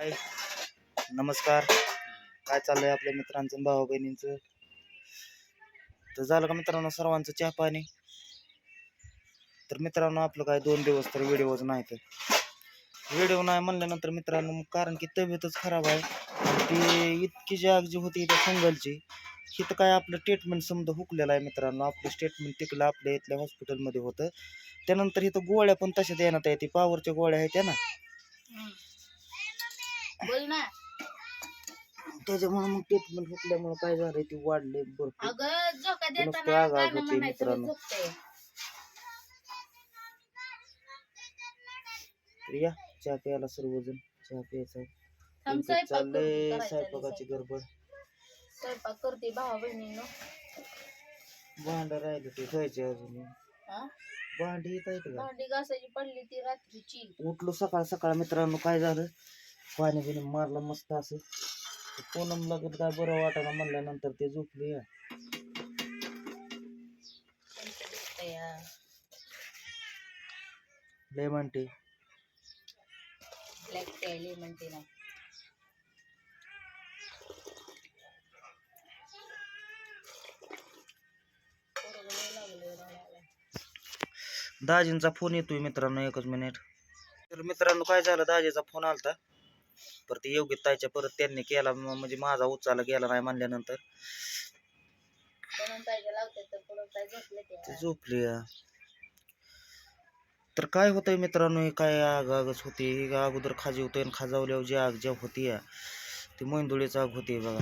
हाय. नमस्कार. काय चाललंय आपल्या मित्रांचं भाऊ बहिणींचं? तर झालं का मित्रांनो सर्वांचं चहा पाणी? तर मित्रांनो आपलं काय दोन दिवस तर व्हिडिओज नाही तर. व्हिडिओ नाही म्हणल्यानंतर मित्रांनो कारण की तब्येतच खराब आहे. ती इतकी जाग जी होती त्या संगलची ही तर काय आपलं ट्रीटमेंट समजा हुकलेलं आहे मित्रांनो. आपलं स्टेटमेंट तिकडलं आपल्या इथल्या हॉस्पिटलमध्ये होतं. त्यानंतर इथं गोळ्या पण तशा देण्यात येते. पावरच्या गोळ्या आहेत त्या ना. बोल ना. त्याच्यामुळे मग ट्रीटमेंट हुकल्यामुळे काय झालंय ते वाढले भरपूर. अगं झोका नुसतं देताना आग आग गाणं होते म्हणायचं मित्रांनो. तर या चहा प्यायला सर्वजण. चहा प्यायचा थांब त्यांचं स्वयंपाक चाललंय करून करायचा स्वयंपाकाची स्वयंपाक. गडबड. स्वयंपाक करते भावा बहिणीनं. भांड राहिले ते धुवायचे अजून. हा? भांडी येत आहेत का? भांडी घासायची पडली ती रात्रीची. उठलो सकाळ सकाळ मित्रांनो काय झालं? पाणी बिणी मारलं मस्त असं. ते पूनम काय बरं वाटायला म्हणल्यानंतर ते झोपली या लेमन टी ब्लॅक टी म्हणते. ना दाजींचा फोन येतोय मित्रांनो एकच मिनिट तर मित्रांनो काय झालं? दाजीचा फोन आलता. परत योग्य ताईच्या परत त्यांनी केला म्हणजे माझा उचलला गेला नाही म्हणल्यानंतर. ती. झोपली. तर काय होतंय मित्रांनो हे काय आग आगच होती. ही अगोदर खाजी होते आणि खाजावल्यावर जी आग ज्या होती ती मैंदुळीच आग होती बघा.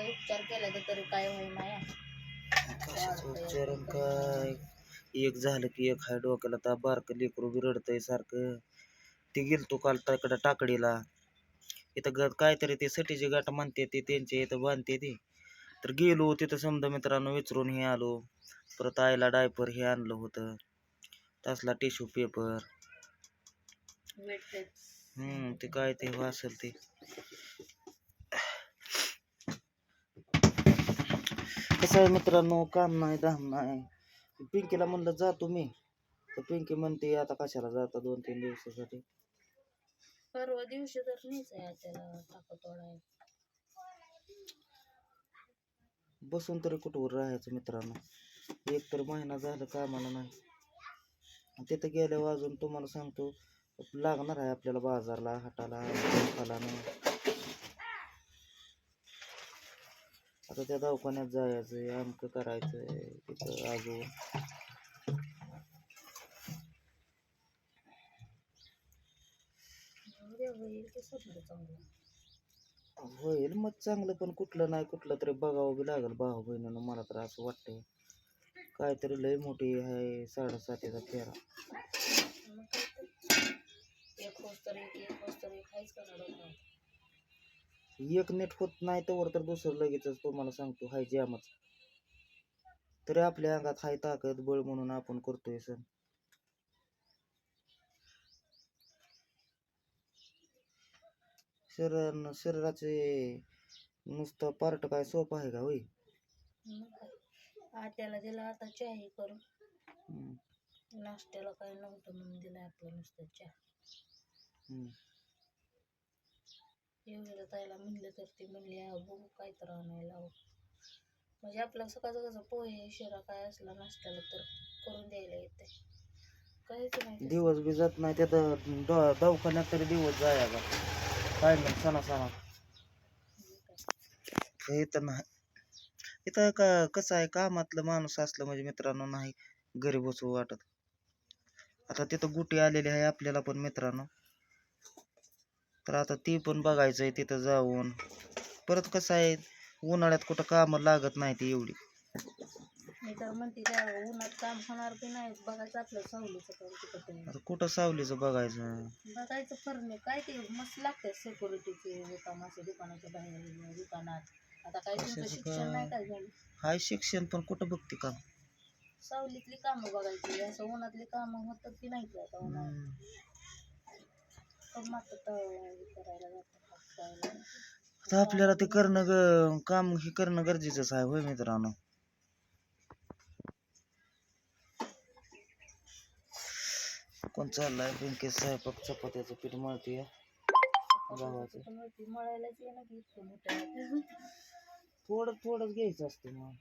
उपचार केला तर तरी काय उपचार काय? एक झालं की एक हाय डोक्याला तर बारकं लेकरू बी रडतंय सारखं. ते गेलतो काल तिकडं टाकडीला. इथं ग काहीतरी ते सटीची गाठ म्हणते ते त्यांचे इथं बांधते ते. तर गेलो तिथं समजा मित्रांनो विचारून हे आलो. परत आईला डायपर हे आणलं होतं. तसला टिश्यू पेपर. हम्म ते काय ते हो असेल ते. कसं आहे मित्रांनो काम नाही धाम नाही. पिंकीला म्हणलं जातो मी तर पिंकी म्हणते आता कशाला जाता दोन तीन दिवसासाठी? परवा दिवशी तर नाहीच आहे त्याला टाकत बसून तरी कुठवर राहायचं मित्रांनो? एक तर महिना झालं कामाला नाही. तिथं गेल्यावर अजून तुम्हाला सांगतो लागणार आहे आपल्याला बाजारला हाटाला फलानं आता त्या दवाखान्यात जायचंय अमकं करायचंय तिथं अजून. उद्या होईल ते चांगलं होईल मग चांगलं पण कुठलं नाही कुठलं तरी बघावं बी लागेल भाऊ बहिणीनं. मला तर असं वाटतंय. काहीतरी लय मोठी आहे साडेसातीचा फेरा एक नेट एक काहीच करणार एक होत नाही तर तर दुसरं लगेचच तुम्हाला सांगतो हाय जॅमच. तरी आपल्या अंगात हाय ताकद बळ म्हणून आपण करतोय सण. शरीर शरीराचे नुसतं पार्ट काय सोपं आहे का काय आत्याला दिला आता चहा करून. नाश्त्याला काय नव्हतं म्हणून दिला आपलं नुसतं चहा. हम्म. एवढं ताईला म्हणलं तर ती म्हणली "अहो, बघू काय तर आणायला लावू. म्हणजे आपलं सकाळचं कसं पोहे शिरा काय असला नाश्त्याला तर करून द्यायला येते काहीच नाही. दिवस बी जात नाही त्यात दवाखान्यात तरी दिवस जाया का काय नाही सणा सणा मग नाही. इथं का कसं आहे कामातलं माणूस असलं म्हणजे मित्रांनो नाही घरी बसू वाटत. आता तिथं गुटी आलेली आहे आपल्याला पण मित्रांनो. तर आता ती पण बघायचं आहे तिथं जाऊन. परत कसं आहे उन्हाळ्यात कुठं कामं लागत नाही ती एवढी. मी तर म्हणते त्या उन्हात काम होणार की नाही बघायचं आपलं सावलीचं काम. आता कुठं सावलीचं बघायचं बघायचं फरणे काय ते मस्त लागते सिक्युरिटीचे काम असे दुकानाच्या बाहेर दुकानात आता काय तुमचं कशाचं शिक्षण? नाही काय झालं हाय शिक्षण पण कुठं बघते काम सावलीतली कामं बघायची असं उन्हातली कामं होतात की नाही ते आता हम्म. तर करायला जातात. आता आपल्याला ते करणं ग काम हे करणं गरजेचंच आहे होय मित्रांनो पण चाललाय बँकेत स्वयंपाक चपात्याचं पीठ मळते गव्हाचं. थोडं थोडंच घ्यायचं असतं मग.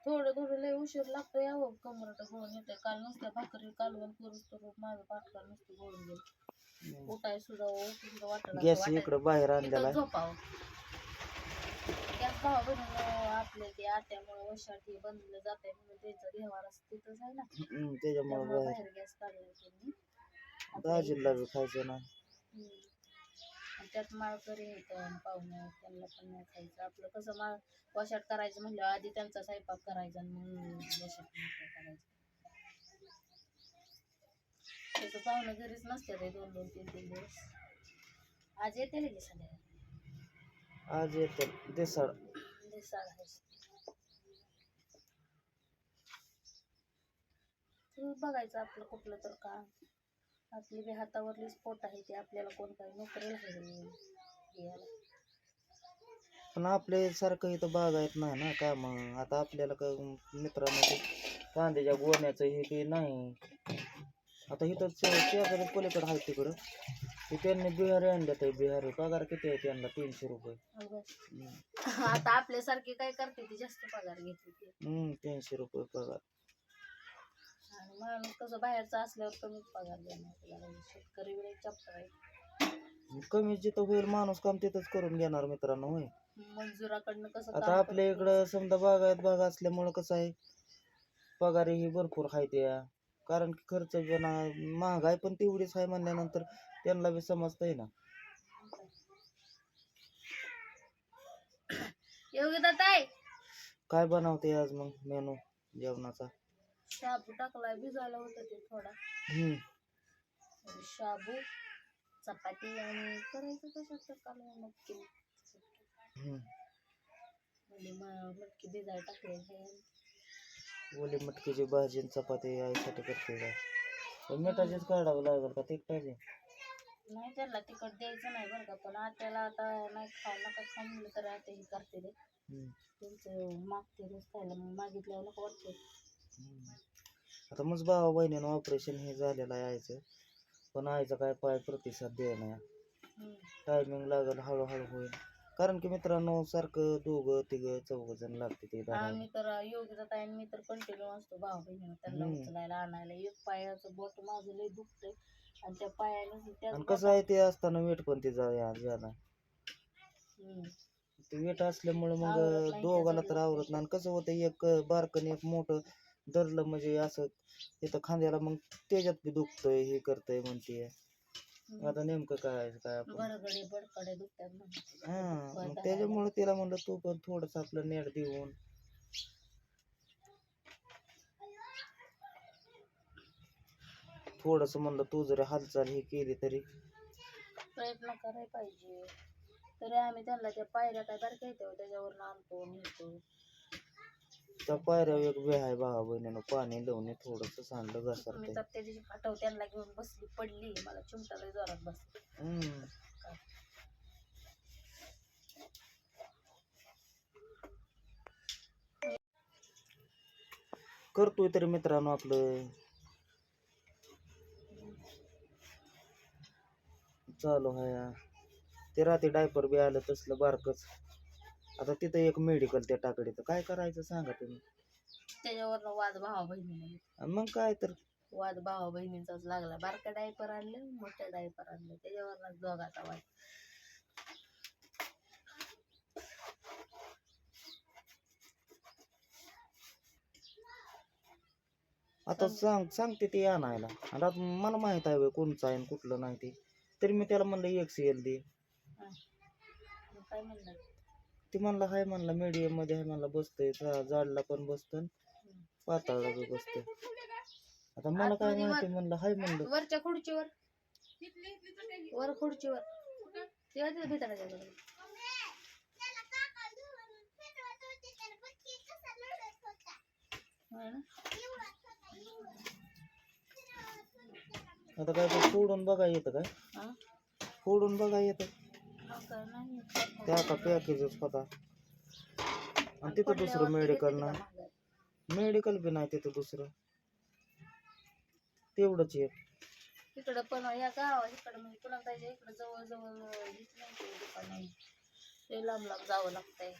थोडं थोडं लय उशीर लागतो यावं कमरट गोळून येते काल नुसत्या भाकरी कालवण करूच तर माझं पाठकाल नुसतं गोळून गेलं. उठाय सुद्धा उठून वाटलं गॅस. इकडं बाहेर आणलेला आहे. झोपावं. त्याच भावा बहिणीमुळं आपले ते आट्यामुळे वशाटी बनवलं जाते म्हणून त्यांचं व्यवहार असं तिथंच आहे ना. हम्म, त्याच्यामुळे बाहेर गॅस काढलाय त्यांनी. दाजीला बी खायचं ना. हम्म. आणि त्यात माळकरी आहेत पाहुणे त्यांना पण नाही खायचं. आपलं कसं माळ वशाट करायचं म्हणलं आधी त्यांचा स्वयंपाक करायचा आणि मग वशाट करायचं. तसं पाहुणे घरीच नसते ते दोन दोन तीन तीन दिवस. आज येते की संध्याकाळी. आज येतं देसाळ. दिसाळ बघायचं आपलं कुठलं तर काम. आपली बी हातावरली स्पोट आहे ते आपल्याला कोण काही नोकरीला आहे घ्यायला पण आपल्या सारखं इथं बागायत नाही ना काम आता आपल्याला काय मित्रांनो ते कांद्याच्या गोण्याचं हे काही नाही. आता इथं शेजारी पलीकडे आहे तिकडं. ते त्यांनी बिहारी आणल्यात बिहारी. पगार किती आहे त्यांना? तीनशे रुपये. आता आपल्यासारखे काय करते ती? जास्त पगार घेते हम्म तीनशे रुपये पगार. आणि माणूस कसं बाहेरचा असल्यावर कमीच पगार देणार त्याला शेतकरी वेळेस चप्टर आहे. कमी जिथं होईल माणूस काम तिथंच करून घेणार मित्रांनो होय. मंजुराकडनं कसं आता आपल्या करते. इकडं समजा बागायत बाग असल्यामुळं कसं आहे पगारी ही भरपूर आहे त्या. कारण की खर्च ना महागाई पण तेवढीच आहे म्हणल्यानंतर त्यांना बी समजतंय ना. योगिता ताई. काय बनवते आज मग मेनू जेवणाचा? शाबू टाकलाय भिजायला होतं ते थोडा. हम्म. शाबू चपाती आणि करायचं कशात तर काल मटकी. हम्म. म्हणजे म- मटकी भिजायला टाकले ओली मटकीची भाजी आणि चपाती आईसाठी करते काय पण मिठाचीच काढावं लागेल का तिखटाची नाही त्याला तिखट द्यायचं नाही बरं का पण आत्याला आता नाही खाऊ नका खाऊ म्हणलं तर आता हे करते ते हम्म. त्यांचं मागते रोज खायला मग मागितल्यावर नको वाटते. आता मग भावा बहिणीनं ऑपरेशन हे झालेलं आहे आईचं पण आईचा काय पाय प्रतिसाद द्याय नाही टायमिंग लागेल हळूहळू होईल कारण की मित्रांनो सारखं दोघं तिघं चौघ जण लागते ते. आम्ही तर योग्य ताई मी तर कंटिन्यू असतो भाऊ बहिणीनं त्यांना. उचलायला आणायला एक पायाचं बोट माझं लय दुखतंय आणि त्या पायाला कसं आहे ते असताना वेट पण ते हम्म. ते वेट असल्यामुळे मग दोघाला तर. आवरत नाही आणि कसं होतं एक बारकन एक मोठं धरलं म्हणजे असं तिथं खांद्याला मग त्याच्यात बी दुखतंय हे करतंय म्हणते. आता नेमकं काय काय आपण? गडगडे बडकडे दुखतात म्हणतात. हा मग त्याच्यामुळे तिला म्हणलं तू पण थोडस आपलं नेट देऊन. थोडस म्हणलं तू जरी हालचाल ही केली तरी. प्रयत्न करायला पाहिजे. तरी आम्ही त्यांना त्या पायऱ्या काय बारक्या येते त्याच्यावर आणतो नेतो. त्या पायऱ्या एक बी आहे भावा बहिणीनं पाणी लावून थोडस सांडलं मी तर त्या दिवशी फाटव त्यांना घेऊन बसली पडली. मला चिमटा लय जोरात बसली. हम्म. करतोय तरी मित्रांनो आपलं. चालू आहे. ते रात्री डायपर बी आलं तसलं बारकच. आता तिथं एक मेडिकल त्या टाकडीचं काय करायचं सांगा तुम्ही? त्याच्यावरनं वाद भावा बहिणीने. आणि मग काय तर? वाद भावा बहिणींचाच लागला. बारका डायपर आणलं मोठ्या डायपर आणलं. त्याच्यावरनं दोघाचा वाद. आता सांग सांगते ते आणायला. आणि आता मला माहीत आहे होय कोणचं आहे आणि कुठलं नाही ते. तरी मी त्याला म्हणलं एक सी एल दे काय ती म्हणला हाय म्हणला मीडियममध्ये आहे म्हणला बसतंय जाडला पण बसतं पाताळला बी बसतंय. आता मला काय आतमध्ये माहिती म्हणलं हाय म्हणलं. वरच्या खुर्चीवर. वर खुर्चीवर. तेव्हा तिथे भेटायला जायचं होय ना? आता काय ते फोडून बघा येतं काय? हा? फोडून बघा येतं. मग काय नाही ते आता पॅकेजच होता आणि तिथं दुसरं मेडिकल ना. का? मेडिकल बी नाही तिथं दुसरं. तेवढंच एक इकडं पण या गावा इकडं म्हणजे पुन्हा पाहिजे इकडं जवळ जवळ हीच नाही ते दुकान नाही ते लांब लांब जावं लागतंय.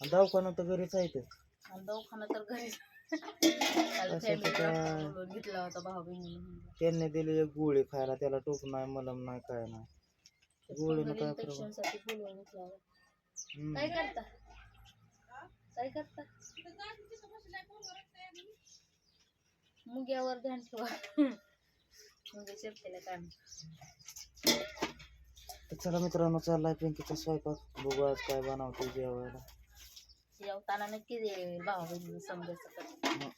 आणि दवाखाना तर घरीच आहे ते. आणि दवाखाना तर घरी काल असं family तर काय- doctor बोलवून घेतला होता भाऊ बहिणीने त्यांनी दिली एक गोळी खायला त्याला टोक नाही मलम नाही काय नाही. गोळीनं काय बोलवून हम्म. करता? काय करता? मुग्यावर ध्यान ठेवा. मुगे चिरतेला काय तर चला मित्रांनो चाललाय पिंकीचा स्वयंपाक. बघू आज काय बनवतो जेवायला. जेवताना नक्की दे भाऊ समजायचं हं.